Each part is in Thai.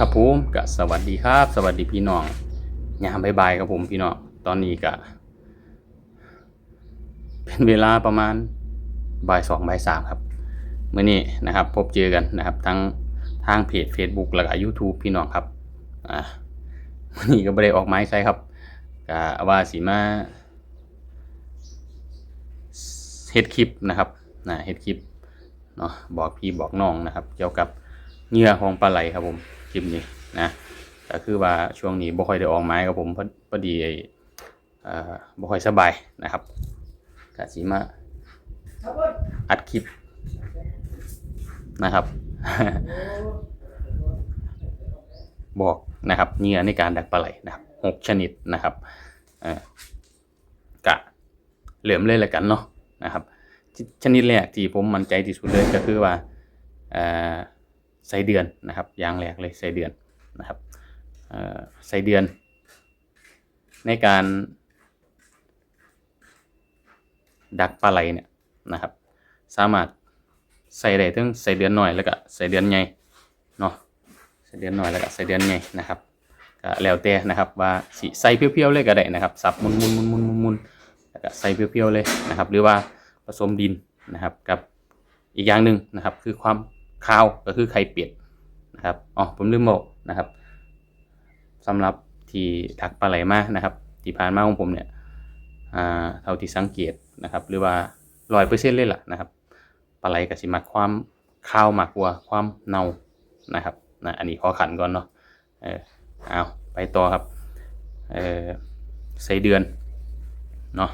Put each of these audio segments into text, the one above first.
ครับผมก็สวัสดีครับ สวัสดีพี่น้องยามบายๆครับผมพี่น้องตอนนี้ก็เป็นเวลาประมาณบ่ายสองบ่ายสามครับเมื่อนี้นะครับพบเจอกันนะครับทั้งทางเพจ Facebook แล้วก็ YouTube พี่น้องครับอ่าวันนี้ก็ไม่ได้ออกไม้ใช่ครับก็ว่าสีมาเฮ็ดคลิปนะครับนะเฮ็ดคลิปเนาะบอกพี่บอกน้องนะครับ เกี่ยวกับเหงื่อของปลาไหลครับผม ลิปนี้นะก็คือว่าช่วงนี้บ่ค่อยได้ออกไม้ครับผมพอพอดีเอ่อบ่ค่อยสบายนะครับกะสิมาอัดคลิปนะครับบอกนะครับเหงื่อในการดักปลาไหลนะครับหกชนิดนะครับกะเหลือมเลยละกันเนาะนะครับ ชนิดแรกที่ผมมั่นใจที่สุดเลยก็คือว่า ไส้เดือนนะครับอย่างแรกเลยไส้เดือนนะครับเอ่อไส้เดือน ในการดักปลาไหลเนี่ยนะครับ สามารถใส่ได้ทั้งไส้เดือนหน่อยแล้วก็ไส้เดือนใหญ่เนาะไส้เดือนหน่อยแล้วก็ไส้เดือนใหญ่นะครับก็แล้วแต่นะครับว่าสิใส่เพียวๆเลยก็ได้นะครับสับมุนมุนมุนมุนมุนมุนแล้วก็ใส่เพียวๆเลยนะครับ หรือว่าผสมดินนะครับกับอีกอย่างหนึ่งนะครับคือความ ข้าวก็คือไข่เป็ดนะครับอ๋อผมลืมบอกนะครับสำหรับที่ดักปลาไหลมานะครับที่ผ่านมาของผมเนี่ยอ่าเท่าที่สังเกตนะครับ หรือว่าร้อยเปอร์เซ็นต์เลยล่ะนะครับปลาไหลกับสิมักความข้าวมากกว่าความเน่านะครับนะอันนี้ขอขันก่อนเนาะเออเอาไปต่อครับเออใส่เดือนเนาะ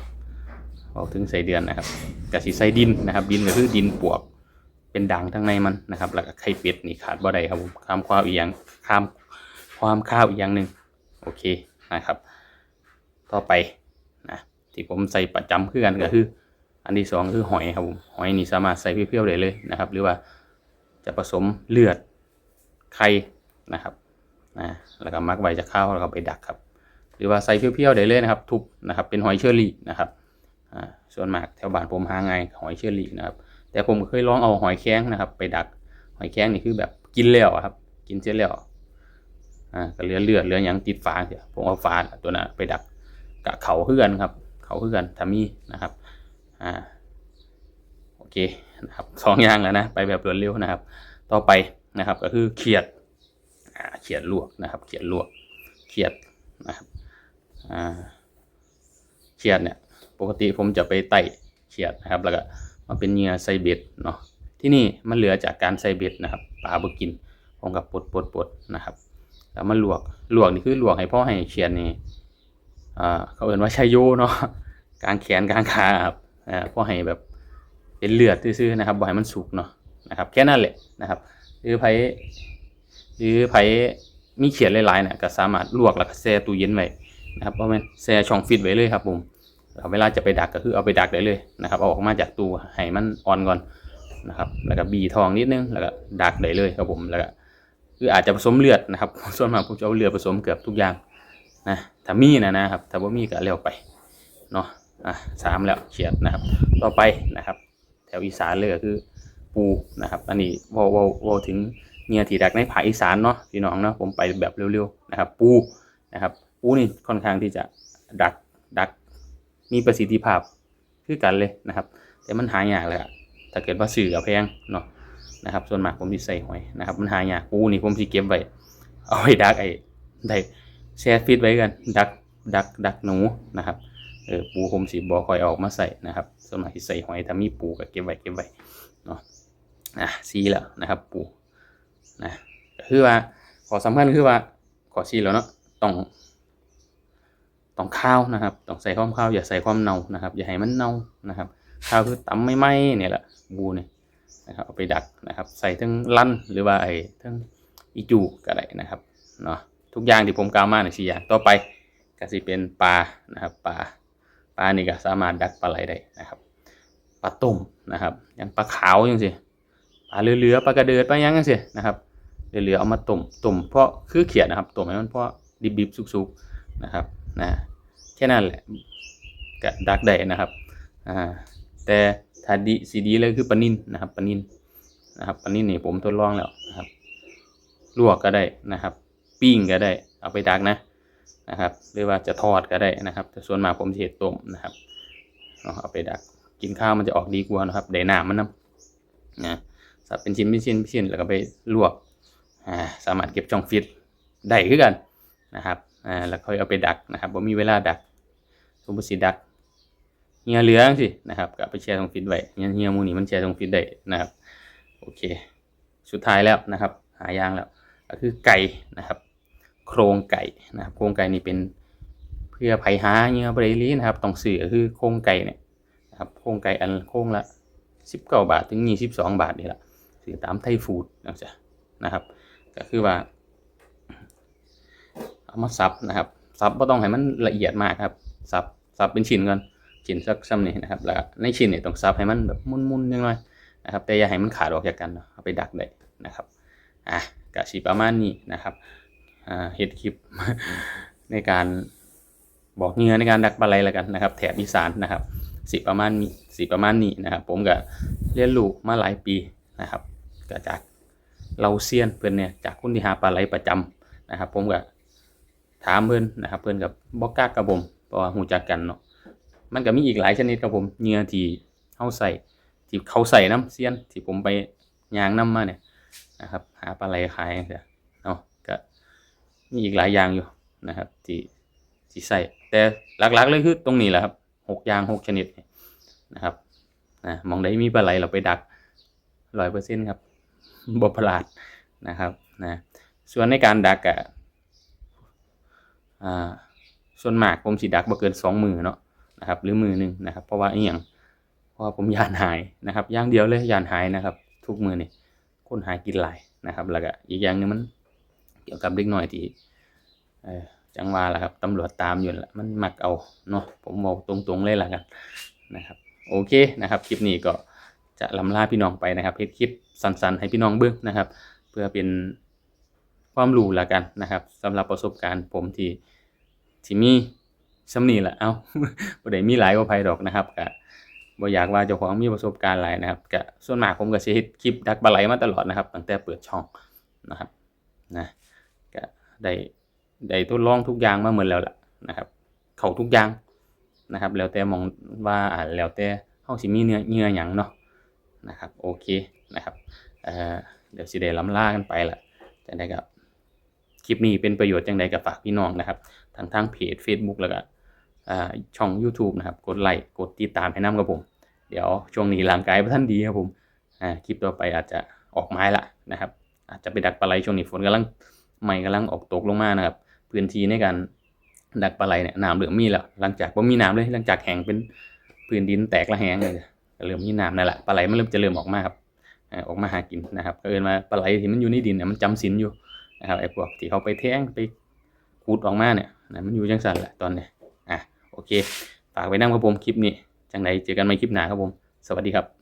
เอาถึงใส่เดือนนะครับกับสิใส่ดินนะครับ ดินก็คือดินปวก เป็นด่างทั้งในมันนะครับแล้วก็ไข่เป็ดนี่ขาดบ่ได้ครับผมข้ามความอีกอย่างข้ามความข้าวอีกอย่างหนึ่งโอเคนะครับ ต่อไปนะที่ผมใส่ประจำคือกันก็คือ อันที่สองคือหอยครับผมหอยนี่สามารถใส่เพียวๆได้เลยนะครับ หรือว่าจะผสมเลือดไข่นะครับนะแล้วก็มักไว้จะข้าวแล้วก็ไปดักครับ หรือว่าใส่เพียวๆได้เลยนะครับ ทุบนะครับเป็นหอยเชอรี่นะครับอ่าส่วนมากแถวบ้านผมหาง่ายหอยเชอรี่นะครับ แต่ผมเคยลองเอาหอยแครงนะครับ ไปดัก หอยแครงนี่คือแบบกินแล้วครับ กินเสร็จแล้วอ่าก็เหลือเลือดเหลือยังติดฝาเสียผมเอาฝาตัวนั้นไปดักกะเขาเพื่อนครับ เขาเพื่อนทามีนะครับอ่าโอเคนะครับสองอย่างแล้วนะไปแบบรวดเร็วนะครับ ต่อไปนะครับก็คือเขียดอ่าเขียดลวกนะครับ เขียดลวกเขียดนะครับอ่าเขียดเนี่ยปกติผมจะไปไต่เขียดนะครับแล้วก็ มาเป็นเหยื่อใส่เบ็ดเนาะที่นี่มันเหลือจากการใส่เบ็ดนะครับปลาบกินผมกับปดปดปดนะครับ แล้วมาลวกลวกนี่คือลวกให้พ่อให้เขียดนี่อ่าเขาเอ่นว่าชายโยเนาะกลางแขนกลางขาครับอ่าพ่อให้แบบเป็นเลือดซื่อๆนะครับบ่ให้มันสุกเนาะนะครับ แค่นั้นแหละนะครับ หรือไผหรือไผมีเขียดหลายๆเนี่ยก็สามารถลวกแล้วก็แช่ตู้เย็นไว้นะครับเพราะมันแช่ช่องฟิตไว้เลยครับผม เวลาจะไปดักก็คือเอาไปดักได้เลยนะครับเอาออกมาจากตู้ให้มันอ่อนก่อนนะครับ แล้วก็บีทองนิดนึงแล้วก็ดักได้เลยครับผมแล้วก็คืออาจจะผสมเลือดนะครับส่วนมากผมจะเอาเลือดผสมเกือบทุกอย่างนะถ้ามีนะนะครับถ้าว่ามีก็เลี้ยวไปเนาะอะสามแล้วเฉียดนะครับ ต่อไปนะครับ แถวอีสานเลยก็คือปูนะครับอันนี้เวอลวอลถึงเมียที่ดักในภาคอีสานเนาะพี่น้องเนาะผมไปแบบเร็วๆนะครับ ปูนะครับปูนี่ค่อนข้างที่จะดักดัก มีประสิทธิภาพคือกันเลยนะครับ แต่มันหายากเลยอะถ้าเกิดว่าสื่อกับแพงเนาะนะครับ ส่วนมากผมสิใส่หอยนะครับ มันหายากปูนี่ผมสิเก็บไว้เอาไว้ดักไอ้ได้แช่ฟิตไว้กันดักดักดักหนูนะครับเออปูผมสิบ่ค่อยออกมาใส่นะครับส่วนมากสิใส่หอยถ้ามีปูก็เก็บไว้เก็บไว้เนาะอะสีแล้วนะครับ ปูนะคือว่าขอสำคัญคือว่าขอสีแล้วเนาะต้อง ต้องข้าวนะครับ ต้องใส่ความข้าวอย่าใส่ความเน่านะครับ อย่าให้มันเน่านะครับข้าวคือตำไม่ไหมเนี่ยแหละบูเนี่ยนะครับเอาไปดักนะครับ ใส่ทั้งลั่นหรือว่าไอ้ทั้งอีจูก็ได้นะครับเนาะทุกอย่างที่ผมกล่าวมาในสี่อย่างต่อไปก็สิเป็นปลานะครับปลาปลานี่ก็สามารถดักปลาไหลได้นะครับปลาต้มนะครับอย่างปลาขาวอย่างสิปลาเรือๆปลากระเดิดปลายังจังสินะครับเรือๆเอามาต้มต้มเพราะคือเขียดนะครับต้มให้มันเพราะดิบๆสุกๆนะครับนะ ค่นั้นแหละกะดักได้นะครับอ่าแต่ถ้าดีสีดีเลยคือปนินนะครับปนินนะครับปนินนี่ผมทดลองแล้วนะครับลวกก็ได้นะครับ ปิ้งก็ได้ เอาไปดักนะนะครับหรือว่าจะทอดก็ได้นะครับ แต่ส่วนมากผมเฮ็ดต้มนะครับเอาเอาไปดักกินข้าวมันจะออกดีกว่านะครับได้น้ำมันนํนะสับเป็นชิ้นเป็นชิ้นเป็นชิ้นแล้วก็ไปลวกอ่าสามารถเก็บช่องฟิตได้คือกันนะครับอ่าแล้วค่อยเอาไปดักนะครับผมมีเวลาดัก สมมติสิดักเฮียเหลืองสินะครับก็ไปแช่ช่องฟิตไว้เฮียเฮียหมูนี่มันแช่ช่องฟิตได้นะครับโอเค สุดท้ายแล้วนะครับ หายางแล้วก็คือไก่นะครับ โครงไก่นะครับ โครงไก่นี่เป็นเพื่อไผหาเนื้อบริลีนะครับต้องซื้อก็คือโครงไก่เนี่ยนะครับโครงไก่อันโครงละสิบเก้าบาทถึงยี่สิบสองบาทนี่แหละซื้อตามไทยฟู้ดนะจ๊ะนะครับ ก็คือว่าเอามาสับนะครับสับก็ต้องให้มันละเอียดมากครับสับ สับเป็นชิ้นก่อนชิ้นสักซ้ำนี่นะครับแล้วในชิ้นเนี่ยต้องสับให้มันแบบมุนๆยังไงนะครับแต่อย่าให้มันขาดออกจากกันเนาะเอาไปดักได้นะครับอะกะสีประมาณนี้นะครับอ่าเฮ็ดคลิปในการบอกเงื่อในการดักปลาไหลแล้วกันนะครับ แถบอีสานนะครับสีประมาณนี้สีประมาณนี้นะครับ ผมก็เรียนรู้มาหลายปีนะครับก็จากเราเซียนเพื่อนเนี่ยจากคนที่หาปลาไหลประจำนะครับ ผมก็ถามเพื่อนนะครับ เพื่อนกับบอกกากับม เพราะว่าหูจักกันเนาะมันก็มีอีกหลายชนิดครับผมเหงื่อที่เขาใส่ที่เขาใส่น้ำเซียนที่ผมไปยางน้ำมาเนี่ยนะครับ หาปลาไหลขายเถอะเนาะก็มีอีกหลายอย่างอยู่นะครับ ที่ที่ใส่แต่หลักๆเลยคือตรงนี้แหละครับหกอย่างหกชนิดนะครับนะมองได้มีปลาไหลเราไปดักร้อยเปอร์เซ็นต์ครับบพลาดนะครับนะส่วนในการดักอะอ่า ส่วนมากผมสิดักบ่เกินสองมือเนาะนะครับ หรือมือหนึ่งนะครับ เพราะว่าอีหยังเพราะว่าผมยานหายนะครับอย่างเดียวเลยยานหายนะครับ ทุกมือนี่คนหายกินหลายนะครับ แล้วก็อีกอย่างนึงมันเกี่ยวกับเด็กน้อยที่จังหวะแหละครับตำรวจตามอยู่แหละมันมักเอาเนาะผมบอกตรงๆเลยละกันนะครับ โอเคนะครับคลิปนี้ก็จะลำลาพี่น้องไปนะครับเฮ็ดคลิปสั้นๆ ให้พี่น้องเบิ่งนะครับ เพื่อเป็นความรู้ละกันนะครับสำหรับประสบการณ์ผมที่ ทีมีสำนีแหละเอ้าบ่ได้มีหลายกว่าไผดอกนะครับก็บ่อยากว่าเจ้าของมีประสบการณ์หลายนะครับก็ส่วนมากผมก็สิเฮ็ดคลิปดักปลาไหลมาตลอดนะครับตั้งแต่เปิดช่องนะครับนะก็ได้ได้ทดลองทุกอย่างมาหมดแล้วล่ะนะครับ เข้าทุกอย่างนะครับ แล้วแต่มองว่าอ่าแล้วแต่เฮาสิมีเนื้อเหยื่อหยังเนาะนะครับโอเคนะครับเอ่อเดี๋ยวสิได้ล้ำลากันไปละจังได๋ก็คลิปนี้เป็นประโยชน์จังไดก็ฝากพี่น้องนะครับ ทั้งทางเพจ Facebook แล้วก็ช่อง YouTube นะครับ กดไลค์กดติดตามให้น้ำกับผม เดี๋ยวช่วงนี้ร่างกายบ่ทันดีครับผมคลิปต่อไปอาจจะออกไม้ละนะครับ อาจจะไปดักปลาไหลช่วงนี้ฝนกำลังใหม่กำลังออกตกลงมานะครับ พื้นที่ในการดักปลาไหลเนี่ยน้ำเริ่มมีแล้ว หลังจากบ่มีน้ำเลยหลังจากแห้งเป็นพื้นดินแตกละแหงเลยเริ่มมีน้ำนั่นแหละปลาไหลมันเริ่มจะเริ่มออกมาครับออกมาหากินนะครับก็เอินว่าปลาไหลที่มันอยู่ในดินเนี่ยมันจำศีลอยู่นะครับไอ้พวกที่เขาไปแทงไปขุดออกมาเนี่ย นะมันอยู่จังสั่นแหละตอนเนี้ยอะโอเค ฝากไว้นำครับผมคลิปนี้จังไหนเจอกันใหม่คลิปหน้าครับผม สวัสดีครับ